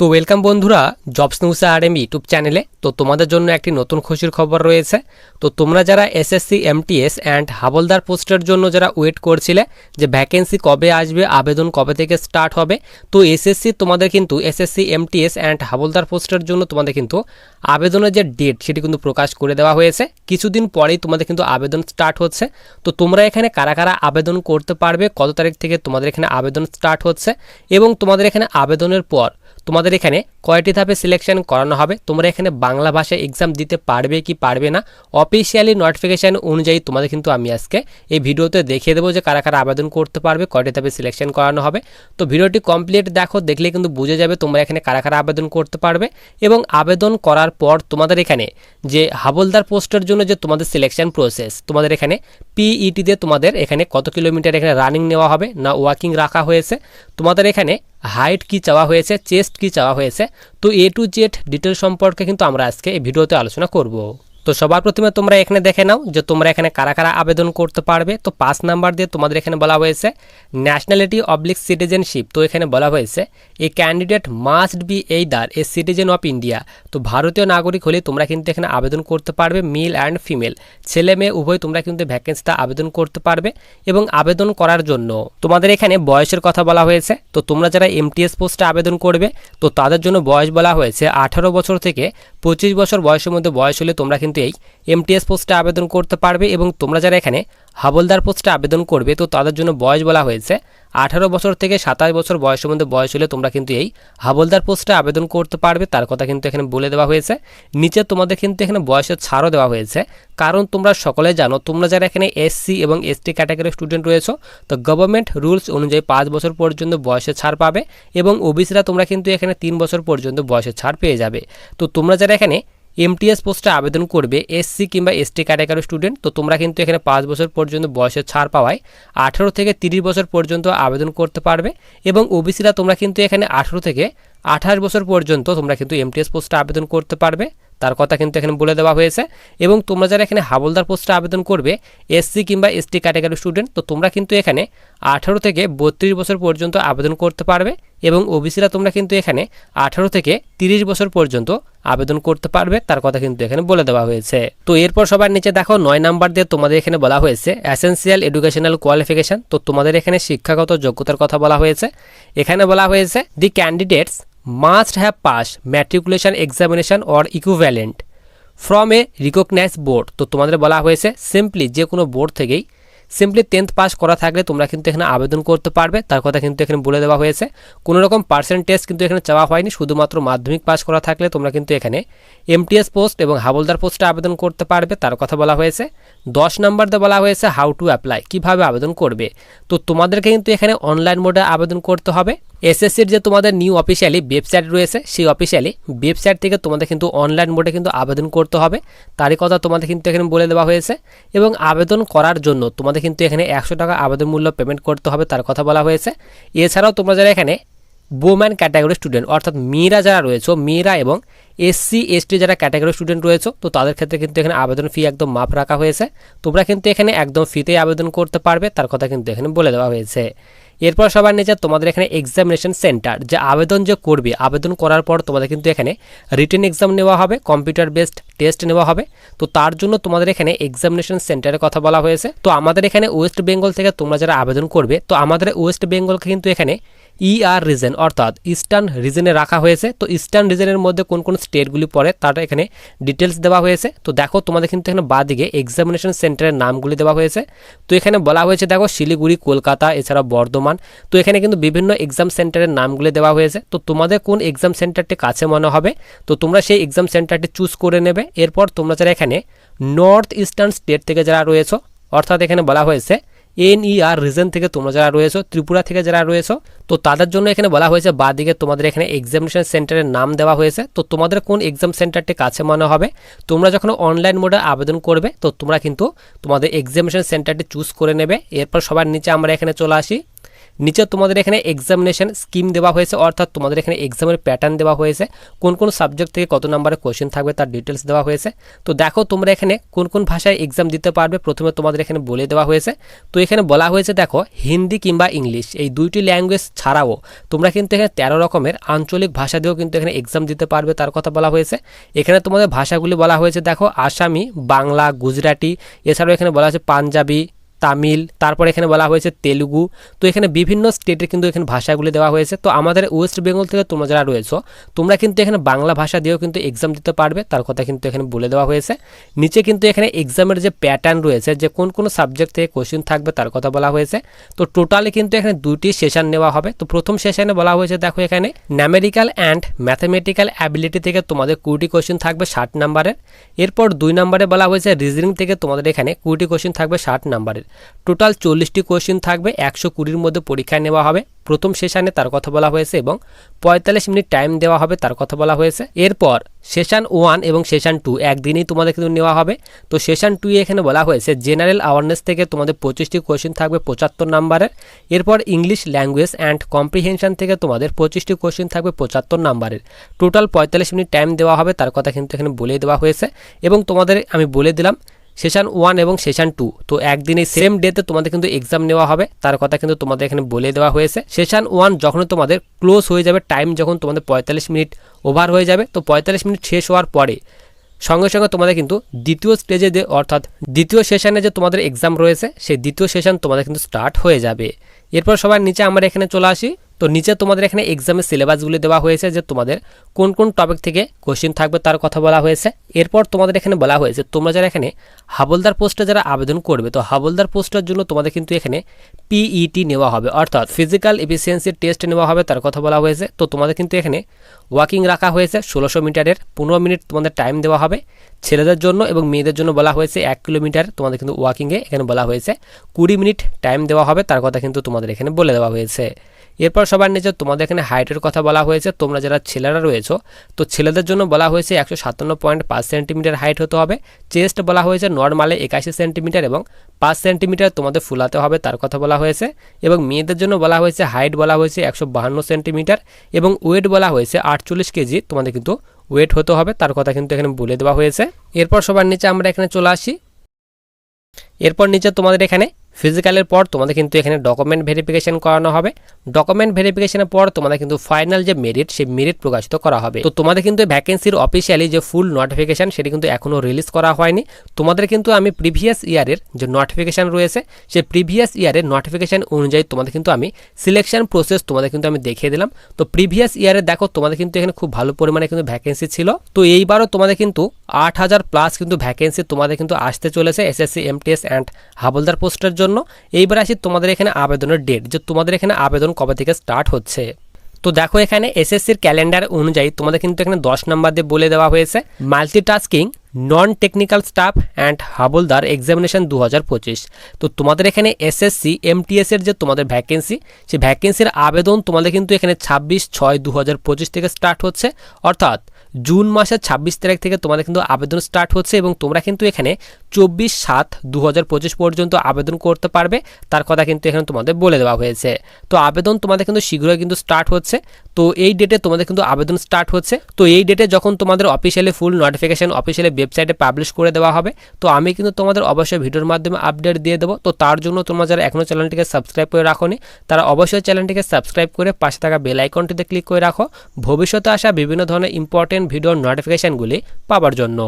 তো ওয়েলকাম বন্ধুরা jobs news R M YouTube চ্যানেলে তো তোমাদের জন্য একটি নতুন খুশির খবর রয়েছে। তো তোমরা যারা এসএসসি এমটিএস অ্যান্ড হাবলদার পোস্টের জন্য যারা ওয়েট করছিলে যে ভ্যাকেন্সি কবে আসবে, আবেদন কবে থেকে স্টার্ট হবে, তো এসএসসি তোমাদের কিন্তু এসএসসি এমটিএস অ্যান্ড হাবলদার পোস্টের জন্য তোমাদের কিন্তু আবেদনের যে ডেট সেটি কিন্তু প্রকাশ করে দেওয়া হয়েছে। কিছুদিন পরেই তোমাদের কিন্তু আবেদন স্টার্ট হচ্ছে। তো তোমরা এখানে কারা কারা আবেদন করতে পারবে, কত তারিখ থেকে তোমাদের এখানে আবেদন স্টার্ট হচ্ছে এবং তোমাদের এখানে আবেদনের পর তোমাদের এখানে কয়টি ধাপে সিলেকশন করানো হবে? তোমরা এখানে বাংলা ভাষায় এক্সাম দিতে পারবে কি পারবে না? অফিসিয়ালি নোটিফিকেশান অনুযায়ী তোমাদের কিন্তু আমি আজকে এই ভিডিওতে দেখিয়ে দেবো যে কারা কারা আবেদন করতে পারবে, কয়টি ধাপে সিলেকশন করানো হবে। তো ভিডিওটি কমপ্লিট দেখো, দেখলে কিন্তু বুঝে যাবে তোমরা এখানে কারা কারা আবেদন করতে পারবে। এবং আবেদন করার পর তোমাদের এখানে যে হাবলদার পোস্টের জন্য যে তোমাদের সিলেকশন প্রসেস তোমাদের এখানে পিইটিতে তোমাদের এখানে কত কিলোমিটার এখানে রানিং নেওয়া হবে, না ওয়াকিং রাখা হয়েছে। তোমাদের এখানে হাইট কি চাওয়া হয়েছে চেস্ট কি চাওয়া হয়েছে, তো এ টু জেড ডিটেল সম্পর্কে কিন্তু আমরা আজকে এই ভিডিওতে আলোচনা করব। তো সবার প্রথমে তোমরা এখানে দেখে নাও যে তোমরা এখানে কারা কারা আবেদন করতে পারবে। তো পাঁচ নাম্বার দিয়ে তোমাদের এখানে বলা হয়েছে ন্যাশনালিটি অবলিক সিটিজেনশিপ তো এখানে বলা হয়েছে এ ক্যান্ডিডেট মাস্ট বি এই দার এ সিটিজেন অফ ইন্ডিয়া তো ভারতীয় নাগরিক হলে তোমরা কিন্তু এখানে আবেদন করতে পারবে মেল অ্যান্ড ফিমেল ছেলে মেয়ে, উভয় তোমরা কিন্তু ভ্যাকেন্সিতে আবেদন করতে পারবে এবং আবেদন করার জন্য। তোমাদের এখানে বয়সের কথা বলা হয়েছে, তো তোমরা যারা এমটিএস পোস্টে আবেদন করবে, তো তাদের জন্য বয়স বলা হয়েছে আঠারো বছর থেকে পঁচিশ বছর বয়সের মধ্যে বয়স হলে তোমরা কিন্তু এই এমটিএস পোস্টে আবেদন করতে পারবে এবং তোমরা যারা এখানে হাবলদার পোস্টে আবেদন করবে, তো তাদের জন্য বয়স বলা হয়েছে আঠারো বছর থেকে সাতাশ বছর বয়সের মধ্যে বয়স হলে তোমরা কিন্তু এই হাবলদার পোস্টে আবেদন করতে পারবে। তার কথা কিন্তু এখানে বলে দেওয়া হয়েছে। নিচে তোমাদের কিন্তু এখানে বয়সের ছাড়ও দেওয়া হয়েছে। কারণ তোমরা সকলে জানো, তোমরা যারা এখানে এসসি এবং এসটি ক্যাটাগরির স্টুডেন্ট রয়েছো, তো গভর্নমেন্ট রুলস অনুযায়ী পাঁচ বছর পর্যন্ত বয়সের ছাড় পাবে এবং ওবিসিরা তোমরা কিন্তু এখানে তিন বছর পর্যন্ত বয়সের ছাড় পেয়ে যাবে। তো তোমরা যারা এখানে এমটিএস পোস্টে আবেদন করবে এসসি কিংবা এসটি ক্যাটাগরি স্টুডেন্ট তো তোমরা কিন্তু এখানে পাঁচ বছর পর্যন্ত বয়সের ছাড় পাওয়ায় আঠেরো থেকে তিরিশ বছর পর্যন্ত আবেদন করতে পারবে এবং ওবিসিরা তোমরা কিন্তু এখানে আঠেরো থেকে আঠাশ বছর পর্যন্ত তোমরা কিন্তু এমটিএস পোস্টে আবেদন করতে পারবে। তার কথা কিন্তু এখানে বলে দেওয়া হয়েছে। এবং তোমরা যারা এখানে হাবলদার পোস্টে আবেদন করবে, এসসি কিংবা এসটি ক্যাটাগরি স্টুডেন্ট, তো তোমরা কিন্তু এখানে আঠারো থেকে বত্রিশ বছর পর্যন্ত আবেদন করতে পারবে এবং ওবিসিরা তোমরা কিন্তু এখানে আঠারো থেকে তিরিশ বছর পর্যন্ত আবেদন করতে পারবে, তার কথা কিন্তু এখানে বলে দেওয়া হয়েছে। তো এরপর সবার নিচে দেখো, নয় নাম্বার দিয়ে তোমাদের এখানে বলা হয়েছে অ্যাসেন্সিয়াল এডুকেশনাল কোয়ালিফিকেশন তো তোমাদের এখানে শিক্ষাগত যোগ্যতার কথা বলা হয়েছে। এখানে বলা হয়েছে the candidates must have pass matriculation examination or equivalent from a recognise board তো তোমাদের বলা হয়েছে সিম্পলি যে কোনো বোর্ড থেকেই সিম্পলি টেন্থ পাস করা থাকলে তোমরা কিন্তু এখানে আবেদন করতে পারবে। তার কথা কিন্তু এখানে বলে দেওয়া হয়েছে। কোনো রকম পার্সেন্টেজ কিন্তু এখানে চাওয়া হয়নি। শুধুমাত্র মাধ্যমিক পাস করা থাকলে তোমরা কিন্তু এখানে এমটিএস পোস্ট এবং হাবলদার পোস্টে আবেদন করতে পারবে। তার কথা বলা হয়েছে। দশ নম্বর দিয়ে বলা হয়েছে হাউ টু অ্যাপ্লাই কীভাবে আবেদন করবে। তো তোমাদেরকে কিন্তু এখানে অনলাইন মোডে আবেদন করতে হবে। এসএসসির যে তোমাদের নিউ অফিসিয়ালি ওয়েবসাইট রয়েছে, সেই অফিসিয়ালি ওয়েবসাইট থেকে তোমাদের কিন্তু অনলাইন মোডে কিন্তু আবেদন করতে হবে। তারই কথা তোমাদের কিন্তু এখানে বলে দেওয়া হয়েছে। এবং আবেদন করার জন্য তোমাদের কিন্তু এখানে একশো টাকা আবেদন মূল্য পেমেন্ট করতে হবে, তার কথা বলা হয়েছে। এছাড়াও তোমরা যারা এখানে বোম্যান ক্যাটাগরি স্টুডেন্ট অর্থাৎ মেয়েরা যারা রয়েছে মেয়েরা এবং এসসি এসটি যারা ক্যাটাগরি স্টুডেন্ট রয়েছে, তো তাদের ক্ষেত্রে কিন্তু এখানে আবেদন ফি একদম মাপ রাখা হয়েছে। তোমরা কিন্তু এখানে একদম ফিতেই আবেদন করতে পারবে, তার কথা কিন্তু এখানে বলে দেওয়া হয়েছে। এরপর সবার নিচে তোমাদের এখানে এক্সামিনেশন সেন্টার যে আবেদন যে করবে, আবেদন করার পর তোমাদের কিন্তু এখানে রিটেন এক্সাম নেওয়া হবে কম্পিউটার বেসড টেস্ট নেওয়া হবে। তো তার জন্য তোমাদের এখানে এক্সামিনেশন সেন্টারের কথা বলা হয়েছে। তো আমাদের এখানে ওয়েস্ট বেঙ্গল থেকে তোমরা যারা আবেদন করবে, তো আমাদের ওয়েস্ট বেঙ্গলকে কিন্তু এখানে ইআর রিজন অর্থাৎ ইস্টার্ন রিজনে রাখা হয়েছে। তো ইস্টার্ন রিজনের মধ্যে কোন কোন স্টেটগুলি পড়ে তাটা এখানে ডিটেলস দেওয়া হয়েছে। তো দেখো, তোমাদের কিন্তু এখানে বাদিকে এক্সামিনেশন সেন্টারের নামগুলি দেওয়া হয়েছে। তো এখানে বলা হয়েছে, দেখো, শিলিগুড়ি, কলকাতা এছাড়া বর্ধমান। তো এখানে কিন্তু বিভিন্ন এক্সাম সেন্টারের নামগুলি দেওয়া হয়েছে। তো তোমাদের কোন এক্সাম সেন্টারটি কাছে মনে হবে, তো তোমরা সেই এক্সাম সেন্টারটি চুজ করে নেবে। এরপর তোমরা যারা এখানে নর্থ ইস্টার্ন স্টেট থেকে যারা রয়েছে, অর্থাৎ এখানে বলা হয়েছে এনইআর রিজন থেকে তোমরা যারা রয়েছো, ত্রিপুরা থেকে যারা রয়েছো, তো তাদের জন্য এখানে বলা হয়েছে বা দিকে তোমাদের এখানে এক্সামিনেশন সেন্টারের নাম দেওয়া হয়েছে। তো তোমাদের কোন এক্সাম সেন্টারটি কাছে মনে হবে? তোমরা যখন অনলাইন মোডে আবেদন করবে, তো তোমরা কিন্তু তোমাদের এক্সামিনেশন সেন্টারটি চুজ করে নেবে। এরপর সবার নিচে আমরা এখানে চলে আসি। নিচে তোমাদের এখানে এক্সামিনেশন স্কিম দেওয়া হয়েছে, অর্থাৎ তোমাদের এখানে এক্সামের প্যাটার্ন দেওয়া হয়েছে। কোন কোন সাবজেক্ট থেকে কত নাম্বারে কোশ্চেন থাকবে তার ডিটেলস দেওয়া হয়েছে। তো দেখো তোমরা এখানে কোন কোন ভাষায় এক্সাম দিতে পারবে, প্রথমে তোমাদের এখানে বলে দেওয়া হয়েছে। তো এখানে বলা হয়েছে, দেখো, হিন্দি কিংবা ইংলিশ, এই দুইটি ল্যাঙ্গুয়েজ ছাড়াও তোমরা কিন্তু এখানে তেরো রকমের আঞ্চলিক ভাষা দিয়েও কিন্তু এখানে এক্সাম দিতে পারবে তার কথা বলা হয়েছে। এখানে তোমাদের ভাষাগুলি বলা হয়েছে, দেখো, আসামি, বাংলা, গুজরাটি, এছাড়াও এখানে বলা হয়েছে পাঞ্জাবি তামিল, তারপর এখানে বলা হয়েছে তেলুগু। তো এখানে বিভিন্ন স্টেটের কিন্তু এখানে ভাষাগুলি দেওয়া হয়েছে। তো আমাদের ওয়েস্ট বেঙ্গল থেকে তোমরা যারা রয়েছো, তোমরা কিন্তু এখানে বাংলা ভাষা দিয়েও কিন্তু এক্সাম দিতে পারবে। তার কথা কিন্তু এখানে বলে দেওয়া হয়েছে। নিচে কিন্তু এখানে এক্সামের যে প্যাটার্ন রয়েছে, যে কোন কোন সাবজেক্ট থেকে কোশ্চেন থাকবে, তার কথা বলা হয়েছে। তো টোটালি কিন্তু এখানে দুটি সেশন নেওয়া হবে। তো প্রথম সেশনে বলা হয়েছে, দেখো এখানে ন্যামেরিক্যাল অ্যান্ড ম্যাথামেটিক্যাল অ্যাবিলিটি থেকে তোমাদের কুড়িটি কোশ্চেন থাকবে ষাট নাম্বারের এরপর দুই নম্বরে বলা হয়েছে রিজনিং থেকে তোমাদের এখানে কুড়িটি কোশ্চেন থাকবে ষাট নাম্বারের টোটাল চল্লিশটি কোশ্চেন থাকবে, একশো কুড়ির মধ্যে পরীক্ষায় নেওয়া হবে। প্রথম সেশানে তার কথা বলা হয়েছে এবং পঁয়তাল্লিশ মিনিট টাইম দেওয়া হবে তার কথা বলা হয়েছে। এরপর সেশন ওয়ান এবং সেশন টু একদিনেই তোমাদের কিন্তু নেওয়া হবে। তো সেশন টু এখানে বলা হয়েছে জেনারেল অ্যাওয়ারনেস থেকে তোমাদের পঁচিশটি কোশ্চেন থাকবে পঁচাত্তর নাম্বারের এরপর ইংলিশ ল্যাঙ্গুয়েজ অ্যান্ড কম্প্রিহেনশন থেকে তোমাদের পঁচিশটি কোশ্চেন থাকবে পঁচাত্তর নাম্বারের টোটাল পঁয়তাল্লিশ মিনিট টাইম দেওয়া হবে, তার কথা কিন্তু এখানে বলে দেওয়া হয়েছে। এবং তোমাদের আমি বলে দিলাম সেশন ওয়ান এবং সেশন টু তো একদিনে সেম ডেতে তোমাদের কিন্তু এক্সাম নেওয়া হবে। তার কথা কিন্তু তোমাদের এখানে বলে দেওয়া হয়েছে। সেশন ওয়ান যখন তোমাদের ক্লোজ হয়ে যাবে টাইম যখন তোমাদের পঁয়তাল্লিশ মিনিট ওভার হয়ে যাবে, তো পঁয়তাল্লিশ মিনিট শেষ হওয়ার পরে সঙ্গে সঙ্গে তোমাদের কিন্তু দ্বিতীয় স্টেজে যে, অর্থাৎ দ্বিতীয় সেশানে যে তোমাদের এক্সাম রয়েছে, সেই দ্বিতীয় সেশন তোমাদের কিন্তু স্টার্ট হয়ে যাবে। এরপর সবার নিচে আমরা এখানে চলে আসি। তো নিচে তোমাদের এখানে এক্সামের সিলেবাসগুলি দেওয়া হয়েছে যে তোমাদের কোন কোন টপিক থেকে কোশ্চেন থাকবে তার কথা বলা হয়েছে। এরপর তোমাদের এখানে বলা হয়েছে, তোমরা যারা এখানে হাবলদার পোস্টে যারা আবেদন করবে, তো হাবলদার পোস্টের জন্য তোমাদের কিন্তু এখানে পিইটি নেওয়া হবে, অর্থাৎ ফিজিক্যাল এফিসিয়েন্সি টেস্ট নেওয়া হবে তার কথা বলা হয়েছে। তো তোমাদের কিন্তু এখানে ওয়াকিং রাখা হয়েছে, ষোলোশো মিটারের পনেরো মিনিট তোমাদের টাইম দেওয়া হবে। ছেলেদের জন্য এবং মেয়েদের জন্য বলা হয়েছে এক কিলোমিটার তোমাদের কিন্তু ওয়াকিংয়ে এখানে বলা হয়েছে। কুড়ি মিনিট টাইম দেওয়া হবে, তার কথা কিন্তু তোমাদের এখানে বলে দেওয়া হয়েছে। এরপর সবার নিচে তোমাদের এখানে হাইটের কথা বলা হয়েছে, তোমরা যারা ছেলেরা রয়েছো, তো ছেলেদের জন্য বলা হয়েছে একশো সাতান্ন পয়েন্ট পাঁচ সেন্টিমিটার হাইট হতে হবে। চেস্ট বলা হয়েছে নর্মালে একাশি সেন্টিমিটার এবং পাঁচ সেন্টিমিটার তোমাদের ফুলাতে হবে তার কথা বলা হয়েছে। এবং মেয়েদের জন্য বলা হয়েছে হাইট বলা হয়েছে একশো বাহান্ন সেন্টিমিটার এবং ওয়েট বলা হয়েছে আটচল্লিশ কেজি। তোমাদের কিন্তু ওয়েট হতে হবে, তার কথা কিন্তু এখানে বলে দেওয়া হয়েছে। এরপর সবার নিচে আমরা এখানে চলে আসি। এরপর নিচে তোমাদের এখানে ফিজিক্যালের পর তোমাদের কিন্তু এখানে ডকুমেন্ট ভেরিফিকেশন করানো হবে। ডকুমেন্ট ভেরিফিকেশনের পর তোমাদের কিন্তু ফাইনাল যে মেরিট সেই মেরিট প্রকাশিত করা হবে। তো তোমাদের কিন্তু ভ্যাকেন্সির অফিসিয়ালি যে ফুল নোটিফিকেশন সেটি কিন্তু এখনও রিলিজ করা হয়নি। তোমাদের কিন্তু আমি প্রিভিয়াস ইয়ারের যে নোটিফিকেশন রয়েছে, সেই প্রিভিয়াস ইয়ারের নোটিফিকেশন অনুযায়ী তোমাদের কিন্তু আমি সিলেকশন প্রসেস তোমাদের কিন্তু আমি দেখিয়ে দিলাম। তো প্রিভিয়াস ইয়ারে দেখো, তোমাদের কিন্তু এখানে খুব ভালো পরিমাণে কিন্তু ভ্যাকেন্সি ছিল। তো এইবারও তোমাদের কিন্তু আট হাজার প্লাস কিন্তু ভ্যাকেন্সি তোমাদের কিন্তু আসতে চলেছে এসএসসি এমটিএস অ্যান্ড হাবলদার পোস্টের জন্য। এইবার আসি তোমাদের এখানে আবেদনের ডেট যে তোমাদের এখানে আবেদন কবে থেকে স্টার্ট হচ্ছে। তো দেখো এখানে এসএসসির ক্যালেন্ডার অনুযায়ী তোমাদের কিন্তু এখানে দশ নাম্বার দিয়ে বলে দেওয়া হয়েছে। Multitasking non technical staff and Havaldar examination দু হাজার পঁচিশ। তো তোমাদের এখানে এসএসসি এমটিএস এর যে তোমাদের ভ্যাকেন্সি সেই ভ্যাকেন্সির আবেদন তোমাদের কিন্তু এখানে ছাব্বিশ ছয় দু থেকে স্টার্ট হচ্ছে। অর্থাৎ জুন মাসের ছাব্বিশ তারিখ থেকে তোমাদের কিন্তু আবেদন স্টার্ট হচ্ছে এবং তোমরা কিন্তু এখানে চব্বিশ সাত দু পর্যন্ত আবেদন করতে পারবে। তার কথা কিন্তু এখানে তোমাদের বলে দেওয়া হয়েছে। তো আবেদন তোমাদের কিন্তু শীঘ্রই কিন্তু স্টার্ট হচ্ছে। তো এই ডেটে তোমাদের কিন্তু আবেদন স্টার্ট হচ্ছে। তো এই ডেটে যখন তোমাদের অফিসিয়ালি ফুল নোটিফিকেশান অফিসিয়ালি ওয়েবসাইটে পাবলিশ করে দেওয়া হবে, তো আমি কিন্তু তোমাদের অবশ্যই ভিডিওর মাধ্যমে আপডেট দিয়ে দেবো। তো তার জন্য তোমরা যারা এখনও চ্যানেলটিকে সাবস্ক্রাইব করে রাখোনি, তারা অবশ্যই চ্যানেলটিকে সাবস্ক্রাইব করে পাশে থাকা বেল আইকনটিতে ক্লিক করে রাখো। ভবিষ্যতে আসা বিভিন্ন ধরনের ইম্পর্টেন্ট ভিডিওর নোটিফিকেশানগুলি পাওয়ার জন্য।